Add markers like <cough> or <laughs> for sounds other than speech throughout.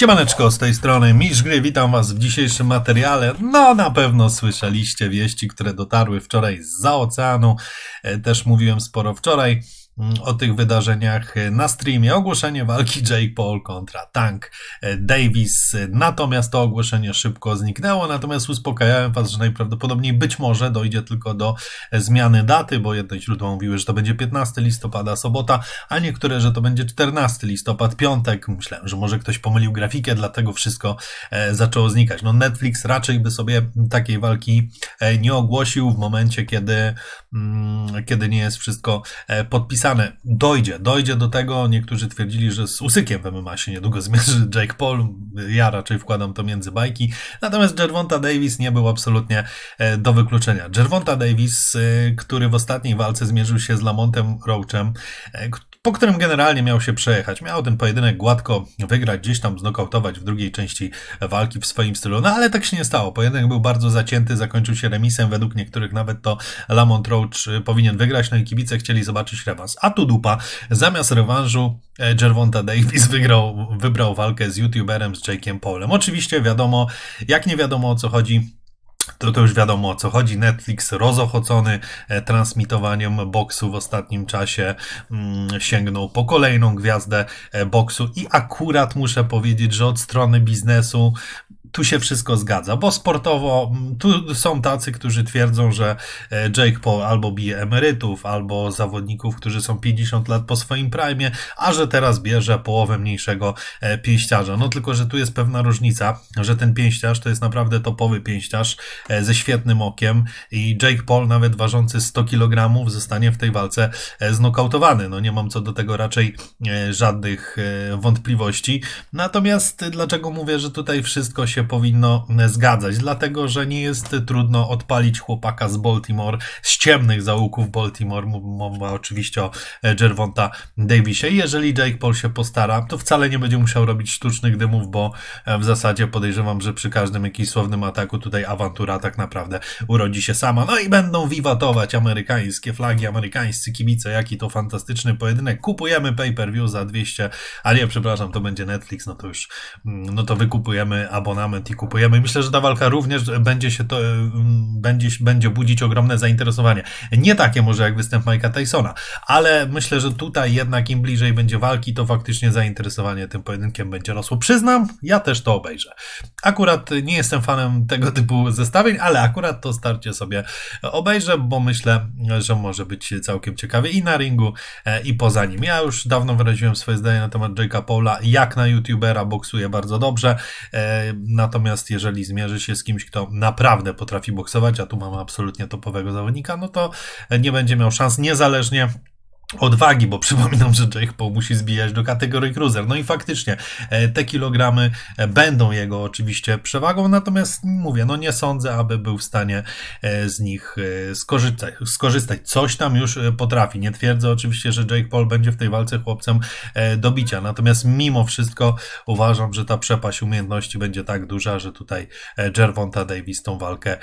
Siemaneczko, z tej strony Misz Gry, witam was w dzisiejszym materiale. No, na pewno słyszeliście wieści, które dotarły wczoraj z oceanu. E, Też mówiłem sporo wczoraj o tych wydarzeniach e, na streamie. Ogłoszenie walki Jake Paul kontra Tank e, Davis. Natomiast to ogłoszenie szybko zniknęło, natomiast uspokajałem was, że najprawdopodobniej być może dojdzie tylko do e, zmiany daty, bo jedne źródła mówiły, że to będzie 15 listopada, sobota, a niektóre, że to będzie 14 listopad, piątek. Myślałem, że może ktoś pomylił grafikę, dlatego wszystko zaczęło znikać. No Netflix raczej by sobie takiej walki nie ogłosił w momencie, kiedy, mm, kiedy nie jest wszystko e, Dojdzie, dojdzie do tego. Niektórzy twierdzili, że z Usykiem w MMA się niedługo <laughs> zmierzy Jake Paul. Ja raczej wkładam to między bajki. Natomiast Gervonta Davis nie był absolutnie e, do wykluczenia. Gervonta Davis, e, który w ostatniej walce zmierzył się z Lamontem Roachem, e, po którym generalnie miał się przejechać. Miał ten pojedynek gładko wygrać, gdzieś tam znokautować w drugiej części walki w swoim stylu. No ale tak się nie stało. Pojedynek był bardzo zacięty, zakończył się remisem. Według niektórych nawet to Lamont Roach y, powinien wygrać. No i kibice chcieli zobaczyć rewans. A tu dupa. Zamiast rewanżu e, Gervonta Davis wygrał, wybrał walkę z youtuberem, z Jake'em Paulem. Oczywiście wiadomo, jak nie wiadomo o co chodzi, to, to już wiadomo o co chodzi. Netflix rozochocony e, transmitowaniem boksu w ostatnim czasie mm, sięgnął po kolejną gwiazdę e, boksu i akurat muszę powiedzieć, że od strony biznesu tu się wszystko zgadza, bo sportowo tu są tacy, którzy twierdzą, że e, Jake Paul albo bije emerytów, albo zawodników, którzy są 50 lat po swoim prime, a że teraz bierze połowę mniejszego e, pięściarza. No tylko, że tu jest pewna różnica, że ten pięściarz to jest naprawdę topowy pięściarz e, ze świetnym okiem i Jake Paul nawet ważący 100 kg zostanie w tej walce znokautowany. No nie mam co do tego raczej żadnych wątpliwości. Natomiast dlaczego mówię, że tutaj wszystko się powinno e, zgadzać? Dlatego, że nie jest trudno odpalić chłopaka z Baltimore, z ciemnych zaułków Baltimore. Mowa oczywiście o e, Gervonta Davisie. I jeżeli Jake Paul się postara, to wcale nie będzie musiał robić sztucznych dymów, bo e, w zasadzie podejrzewam, że przy każdym jakimś słownym ataku tutaj awantura tak naprawdę urodzi się sama. No i będą wiwatować amerykańskie flagi, amerykańscy kibice. Jaki to fantastyczny pojedynek. Kupujemy pay-per-view za 200, a nie, przepraszam, to będzie Netflix, no to już, mm, no to wykupujemy abonament i kupujemy. Myślę, że ta walka również będzie się to, mm, będzie, będzie budzić ogromne zainteresowanie. Nie takie może jak występ Mike'a Tysona, ale myślę, że tutaj jednak im bliżej będzie walki, to faktycznie zainteresowanie tym pojedynkiem będzie rosło. Przyznam, ja też to obejrzę. Akurat nie jestem fanem tego typu zestawień, ale akurat to starcie sobie obejrzę, bo myślę, że może być całkiem ciekawie i na ringu, e, i poza nim. Ja już dawno wyraziłem swoje zdanie na temat Jake'a Paula, jak na youtubera boksuje bardzo dobrze, e, natomiast jeżeli zmierzy się z kimś, kto naprawdę potrafi boksować, a tu mamy absolutnie topowego zawodnika, no to nie będzie miał szans, niezależnie odwagi, bo przypominam, że Jake Paul musi zbijać do kategorii cruiser. No i faktycznie e, te kilogramy e, będą jego oczywiście przewagą, natomiast mówię, no nie sądzę, aby był w stanie e, z nich skorzystać. skorzystać. Coś tam już potrafi. Nie twierdzę oczywiście, że Jake Paul będzie w tej walce chłopcem do bicia, natomiast mimo wszystko uważam, że ta przepaść umiejętności będzie tak duża, że tutaj Gervonta Davis tą walkę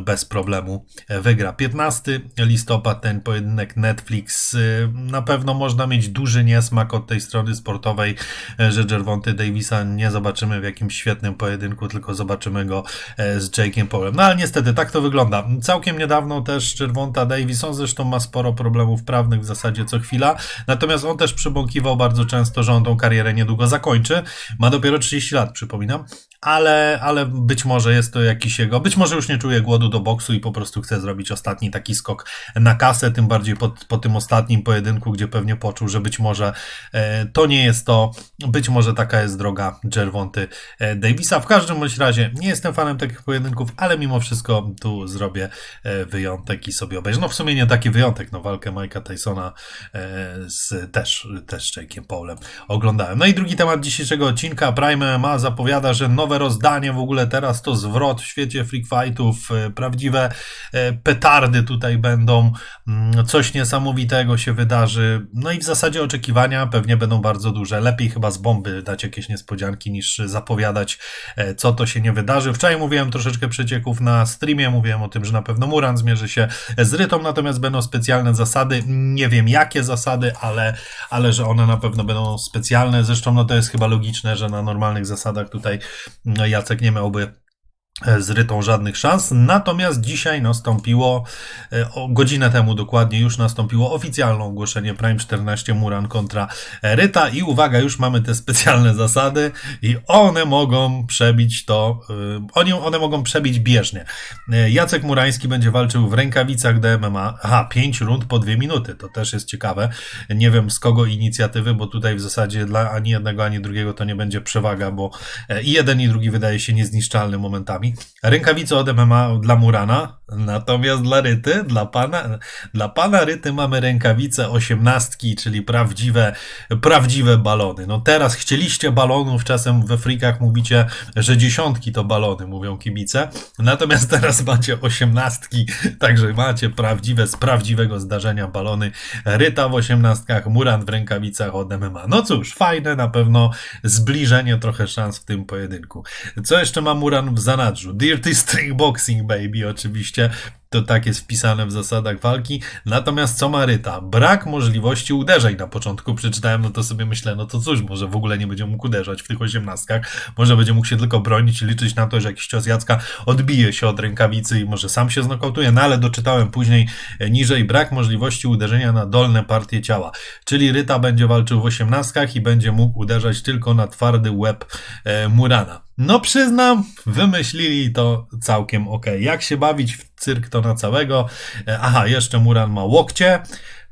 bez problemu wygra. 15 listopad ten pojedynek Netflix na pewno można mieć duży niesmak od tej strony sportowej, e, że Gervonty Davisa nie zobaczymy w jakimś świetnym pojedynku, tylko zobaczymy go e, z Jake'em Paulem. No ale niestety tak to wygląda. Całkiem niedawno też Gervonta Davis, on zresztą ma sporo problemów prawnych w zasadzie co chwila, natomiast on też przybąkiwał bardzo często, że on tą karierę niedługo zakończy. Ma dopiero 30 lat, przypominam, ale, ale być może jest to jakiś jego, być może już nie czuje głodu do boksu i po prostu chce zrobić ostatni taki skok na kasę, tym bardziej po, po tym ostatnim pojedynku, gdzie pewnie poczuł, że być może e, to nie jest to, być może taka jest droga Gervonty e, Davisa. W każdym bądź razie nie jestem fanem takich pojedynków, ale mimo wszystko tu zrobię e, wyjątek i sobie obejrzę. No w sumie nie taki wyjątek, no walkę Mike'a Tysona z też, też z Jake'em Paulem oglądałem. No i drugi temat dzisiejszego odcinka. Prime ma zapowiada, że nowe rozdanie, w ogóle teraz to zwrot w świecie freak fightów, prawdziwe petardy tutaj będą, mm, coś niesamowitego się wydarzy, no i w zasadzie oczekiwania pewnie będą bardzo duże, lepiej chyba z bomby dać jakieś niespodzianki niż zapowiadać e, co to się nie wydarzy. Wczoraj mówiłem troszeczkę przecieków na streamie, mówiłem o tym, że na pewno Muran zmierzy się z Rytą, natomiast będą specjalne zasady, nie wiem jakie zasady, ale, ale że one na pewno będą specjalne, zresztą no to jest chyba logiczne, że na normalnych zasadach tutaj no, Jacek nie miałby z Rytą żadnych szans. Natomiast dzisiaj nastąpiło, e, godzinę temu dokładnie, już nastąpiło oficjalne ogłoszenie Prime 14 Muran kontra Ryta i uwaga, już mamy te specjalne zasady i one mogą przebić to, e, oni, one mogą przebić bieżnie. Jacek Murański będzie walczył w rękawicach DMMA. Aha, 5 rund po 2 minuty, to też jest ciekawe. Nie wiem z kogo inicjatywy, bo tutaj w zasadzie dla ani jednego, ani drugiego to nie będzie przewaga, bo i jeden i drugi wydaje się niezniszczalny momentami. Rękawice od MMA dla Murana, natomiast dla Ryty, dla pana, dla pana Ryty mamy rękawice osiemnastki, czyli prawdziwe, prawdziwe balony. No teraz chcieliście balonów, czasem we frikach mówicie, że dziesiątki to balony, mówią kibice, natomiast teraz macie osiemnastki, także macie prawdziwe, z prawdziwego zdarzenia balony. Ryta w osiemnastkach, Muran w rękawicach od MMA. No cóż, fajne na pewno zbliżenie trochę szans w tym pojedynku. Co jeszcze ma Muran w zanadrzu? Dirty <laughs> String Boxing Baby oczywiście to tak jest wpisane w zasadach walki. Natomiast co ma Ryta? Brak możliwości uderzeń na początku. Przeczytałem, no to sobie myślę, no to cóż, może w ogóle nie będzie mógł uderzać w tych osiemnastkach. Może będzie mógł się tylko bronić i liczyć na to, że jakiś cios Jacka odbije się od rękawicy i może sam się znokautuje. No ale doczytałem później e, niżej brak możliwości uderzenia na dolne partie ciała. Czyli Ryta będzie walczył w osiemnastkach i będzie mógł uderzać tylko na twardy łeb e, Murana. No przyznam, wymyślili to całkiem ok. Jak się bawić w cyrk to na całego. E, aha, jeszcze Muran ma łokcie,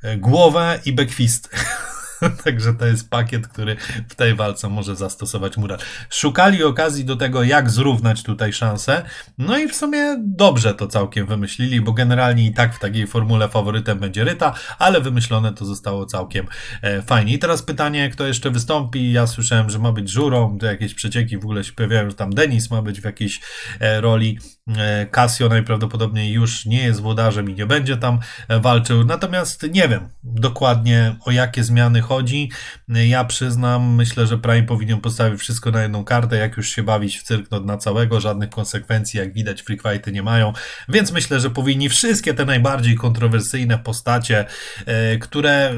e, głowę i bekwist. <laughs> <laughs> Także to jest pakiet, który w tej walce może zastosować Murat. Szukali okazji do tego, jak zrównać tutaj szanse. No i w sumie dobrze to całkiem wymyślili, bo generalnie i tak w takiej formule faworytem będzie Ryta, ale wymyślone to zostało całkiem e, fajnie. I teraz pytanie, kto jeszcze wystąpi? Ja słyszałem, że ma być żurą, to jakieś przecieki w ogóle się pojawiają, że tam Denis ma być w jakiejś e, roli. E, Casio najprawdopodobniej już nie jest włodarzem i nie będzie tam walczył. Natomiast nie wiem dokładnie o jakie zmiany chodzi. Ja przyznam, myślę, że Prime powinien postawić wszystko na jedną kartę, jak już się bawić w cyrk no, na całego, żadnych konsekwencji, jak widać, free fighty nie mają, więc myślę, że powinni wszystkie te najbardziej kontrowersyjne postacie, e, które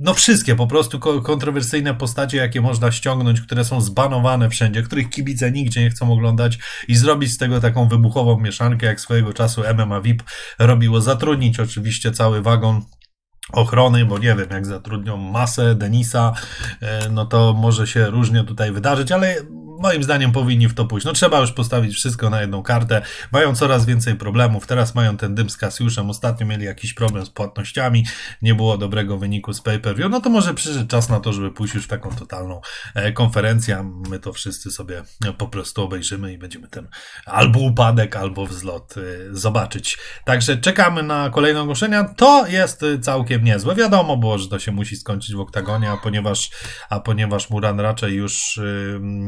no wszystkie po prostu kontrowersyjne postacie, jakie można ściągnąć, które są zbanowane wszędzie, których kibice nigdzie nie chcą oglądać i zrobić z tego taką wybuchową mieszankę, jak swojego czasu MMA VIP robiło. Zatrudnić oczywiście cały wagon ochrony, bo nie wiem, jak zatrudnią masę Denisa, e, no to może się różnie tutaj wydarzyć, ale moim zdaniem powinni w to pójść. No trzeba już postawić wszystko na jedną kartę. Mają coraz więcej problemów. Teraz mają ten dym z Kasiuszem. Ostatnio mieli jakiś problem z płatnościami. Nie było dobrego wyniku z pay-per-view. No to może przyszedł czas na to, żeby pójść już w taką totalną e, konferencję. My to wszyscy sobie po prostu obejrzymy i będziemy ten albo upadek, albo wzlot e, zobaczyć. Także czekamy na kolejne ogłoszenia. To jest całkiem niezłe. Wiadomo było, że to się musi skończyć w oktagonie, a ponieważ, a ponieważ Muran raczej już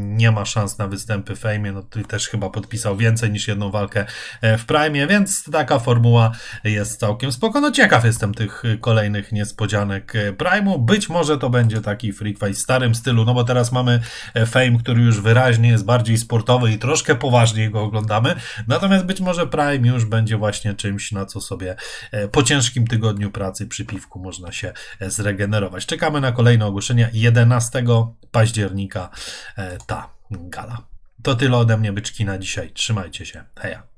nie ma szans na występy w Fejmie, no tutaj też chyba podpisał więcej niż jedną walkę e, w Prime, więc taka formuła jest całkiem spoko. No ciekaw jestem tych kolejnych niespodzianek e, Prime'u. Być może to będzie taki freak fight w starym stylu, no bo teraz mamy e, Fame, który już wyraźnie jest bardziej sportowy i troszkę poważniej go oglądamy. Natomiast być może Prime już będzie właśnie czymś, na co sobie po ciężkim tygodniu pracy przy piwku można się zregenerować. Czekamy na kolejne ogłoszenia 11 października. Ta gala. To tyle ode mnie, byczki, na dzisiaj. Trzymajcie się. Heja.